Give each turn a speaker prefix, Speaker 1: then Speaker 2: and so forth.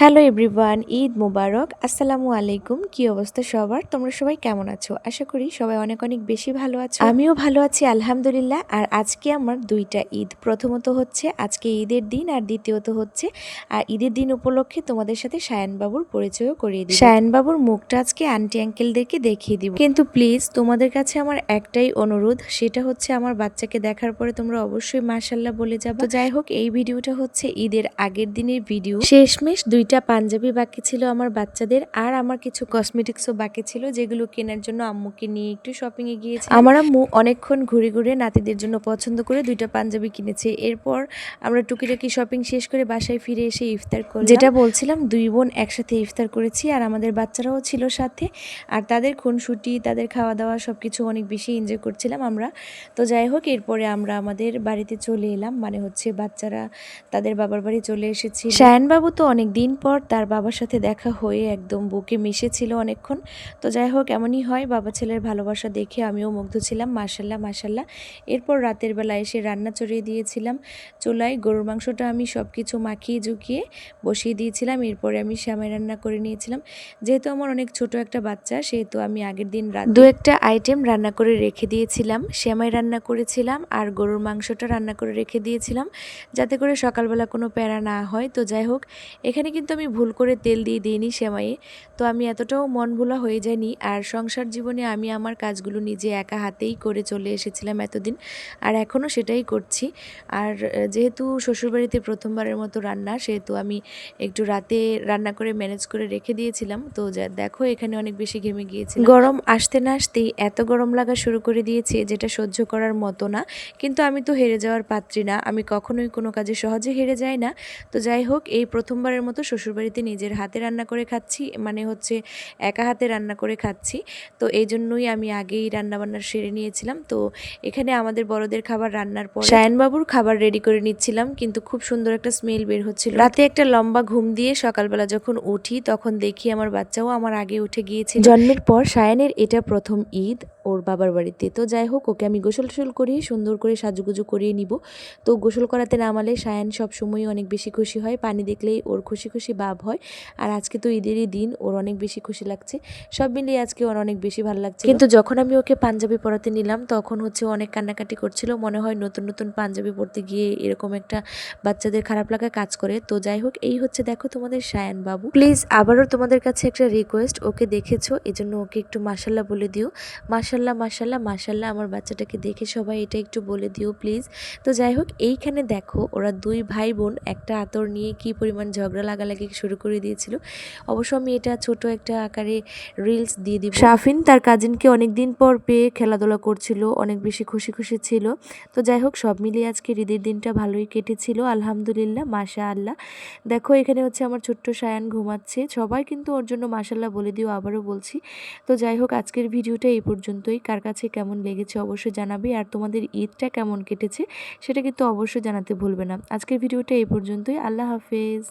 Speaker 1: Hello everyone, Eid মোবারক। আসসালামু আলাইকুম। কি অবস্থা সবার? তোমরা সবাই কেমন আছো? আশা করি সবাই অনেক অনেক বেশি ভালো আছো। আমিও ভালো আছি, আলহামদুলিল্লাহ। আর আজকে আমার দুইটা ঈদ। প্রথমত হচ্ছে আজকে ঈদের দিন আর দ্বিতীয়ত হচ্ছে আর ঈদের দিন উপলক্ষে তোমাদের সাথে সায়নবাবুর পরিচয়ও করিয়ে দিই সায়নবাবুর মুখটা আজকে আন্টি আঙ্কেলদেরকে দেখিয়ে দিব। কিন্তু প্লিজ তোমাদের কাছে আমার একটাই অনুরোধ, সেটা হচ্ছে আমার বাচ্চাকে দেখার পরে তোমরা অবশ্যই মাশাল্লাহ বলে যাব। যাই হোক, এই ভিডিওটা হচ্ছে ঈদের আগের দিনের ভিডিও। শেষমেশ দুইটা পাঞ্জাবি বাকি ছিল আমার বাচ্চাদের আর আমার কিছু কসমেটিক্সও বাকি ছিল যেগুলো কেনার জন্য আম্মুকে নিয়ে একটু শপিংয়ে গিয়েছি আমার আম্মু অনেকক্ষণ ঘুরে ঘুরে নাতিদের জন্য পছন্দ করে দুইটা পাঞ্জাবি কিনেছে। এরপর আমরা টুকিটাকি শপিং শেষ করে বাসায় ফিরে এসে ইফতার করলাম। যেটা বলছিলাম দুই বোন একসাথে ইফতার করেছি আর আমাদের বাচ্চারাও ছিল সাথে। আর তাদের খুনসুটি তাদের খাওয়া দাওয়া সব কিছু অনেক বেশি এনজয় করছিলাম আমরা। তো যাই হোক এরপরে আমরা আমাদের বাড়িতে চলে এলাম। মানে হচ্ছে বাচ্চারা তাদের বাবার বাড়ি চলে এসেছি। শায়নবাবু তো অনেক দিন পর তার বাবার সাথে দেখা হয়ে একদম বুকে মিশেছিল অনেকক্ষণ। তো যাই হোক, এমনই হয়, বাবা ছেলের ভালোবাসা দেখে আমিও মুগ্ধ ছিলাম মাসাল্লাহ মাসাল্লাহ এরপর রাতের বেলা এসে রান্না চড়িয়ে দিয়েছিলাম, চুলায় গরুর মাংসটা আমি সব কিছু মাখিয়ে ঝুঁকিয়ে বসিয়ে দিয়েছিলাম, এরপরে আমি শ্যামাই রান্না করে নিয়েছিলাম। যেহেতু আমার অনেক ছোট একটা বাচ্চা, সেহেতু আমি আগের দিন রাত দু একটা আইটেম রান্না করে রেখে দিয়েছিলাম, শ্যামাই রান্না করেছিলাম আর গরুর মাংসটা রান্না করে রেখে দিয়েছিলাম, যাতে করে সকালবেলা কোনো প্যারা না হয়। তো যাই হোক, এখানে কিন্তু আমি ভুল করে তেল দিয়ে দিইনি সেমাইয়ে। তো আমি এতটাও মন ভোলা হয়ে যায়নি আর সংসার জীবনে আমি আমার কাজগুলো নিজে একা হাতেই করে চলে এসেছিলাম এতদিন আর এখনও সেটাই করছি। আর যেহেতু শ্বশুরবাড়িতে প্রথমবারের মতো রান্না, সেহেতু আমি একটু রাতে রান্না করে ম্যানেজ করে রেখে দিয়েছিলাম। তো যা, দেখো এখানে অনেক বেশি ঘেমে গিয়েছি গরম আসতে না আসতেই এত গরম লাগা শুরু করে দিয়েছে যেটা সহ্য করার মতো না। কিন্তু আমি তো হেরে যাওয়ার পাত্রী না, আমি কখনোই কোনো কাজে সহজে হেরে যাই না। তো যাই হোক, এই প্রথমবারের মতো শ্বশুরবাড়িতে নিজের হাতে রান্না করে খাচ্ছি মানে হচ্ছে একা হাতে রান্না করে খাচ্ছি। তো এই জন্যই আমি আগেই রান্নাবান্নার সেরে নিয়েছিলাম। তো এখানে আমাদের বড়দের খাবার রান্নার পর সায়নবাবুর খাবার রেডি করে নিচ্ছিলাম কিন্তু খুব সুন্দর একটা স্মেল বের হচ্ছিল। রাতে একটা লম্বা ঘুম দিয়ে সকালবেলা যখন উঠি তখন দেখি আমার বাচ্চাও আমার আগে উঠে গিয়েছে জন্মের পর সায়নের এটা প্রথম ঈদ। ওর বাবার বাড়িতে। তো যাই হোক, ওকে আমি গোসল টোসল করিয়ে সুন্দর করে সাজুগুজু করিয়ে নিব। তো গোসল করাতে নামালে সায়ান সব সবসময় অনেক বেশি খুশি হয়। পানি দেখলেই ওর খুশি খুশি ভাব হয়। আর আজকে তো ঈদেরই দিন, ওর অনেক বেশি খুশি লাগছে। সব মিলিয়ে আজকে ওর অনেক বেশি ভালো লাগছে কিন্তু যখন আমি ওকে পাঞ্জাবি পরাতে নিলাম, তখন হচ্ছে অনেক কান্নাকাটি করছিল। মনে হয় নতুন নতুন পাঞ্জাবি পরতে গিয়ে এরকম একটা বাচ্চাদের খারাপ লাগা কাজ করে। তো যাই হোক, এই হচ্ছে দেখো তোমাদের সায়ান বাবু। প্লিজ আবারও তোমাদের কাছে একটা রিকোয়েস্ট ওকে দেখেছ? এজন্য ওকে একটু মাসাল্লাহ বলে দিও। মাসাল্লাহ মাসাল্লাহ মাসাল্লাহ আমার বাচ্চাটাকে দেখে সবাই এটা একটু বলে দিও প্লিজ। তো যাই হোক, এইখানে দেখো ওরা দুই ভাই বোন একটা আতর নিয়ে কি পরিমাণ ঝগড়া লাগালাগি শুরু করে দিয়েছিল। অবশ্য আমি এটা ছোট একটা আকারে রিলস দিয়ে দিব। শাফিন তার কাজিনকে অনেক দিন পর পেয়ে খেলাধুলা করছিল, অনেক বেশি খুশি খুশি ছিল। তো যাই হোক, সব মিলিয়ে আজকে ঈদের দিনটা ভালোই কেটেছিল, আলহামদুলিল্লাহ মাশা আল্লাহ দেখো, এখানে হচ্ছে আমার ছোট্ট সায়ান ঘুমাচ্ছে। সবাই কিন্তু ওর জন্য মাসাল্লাহ বলে দিও, আবারও বলছি। তো যাই হোক, আজকের ভিডিওটা এই পর্যন্তই কার কাছে কেমন লেগেছে অবশ্যই জানাবে আর তোমাদের ঈদটা কেমন কেটেছে সেটা কিন্তু অবশ্যই জানাতে ভুলবে না। আজকের ভিডিওটা এই পর্যন্তই। আল্লাহ হাফেজ।